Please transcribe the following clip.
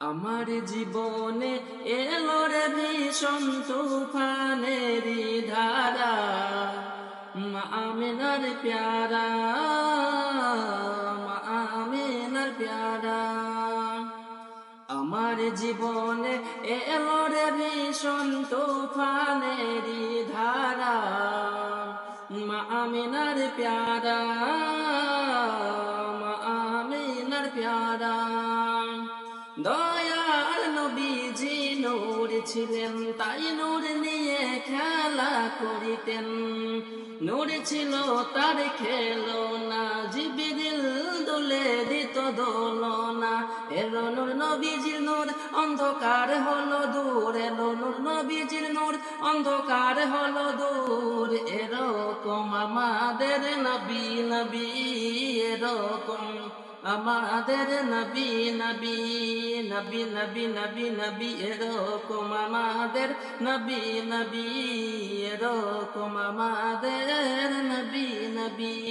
আমার জীবনে এলো রে ভীষণ তুফানেরই ধারা মা আমিনার প্যারা, মা আমিনার প্যারা। আমার জীবনে এলো রে ভীষণ তুফানেরই ধারা মা আমিনার প্যারা, মা আমিনার প্যারা। দয়াল নবীজি নূর ছিলেন, তাই নূর নিয়ে খেলা করিতেন। নূর ছিল তার খেলো না জিবিদিল দুলে দিত দোলনা। এলো নূর নবীজির নূর, অন্ধকার হলো দূর। এলো নূর নবীজির নূর, অন্ধকার হলো দূর। এরকম আমাদের নবী নবী, এরকম আমাদের নবী নবী নবী নবী নবী নবী, এরকম আমাদের নবী নবী, এরকম আমাদের নবী নবী।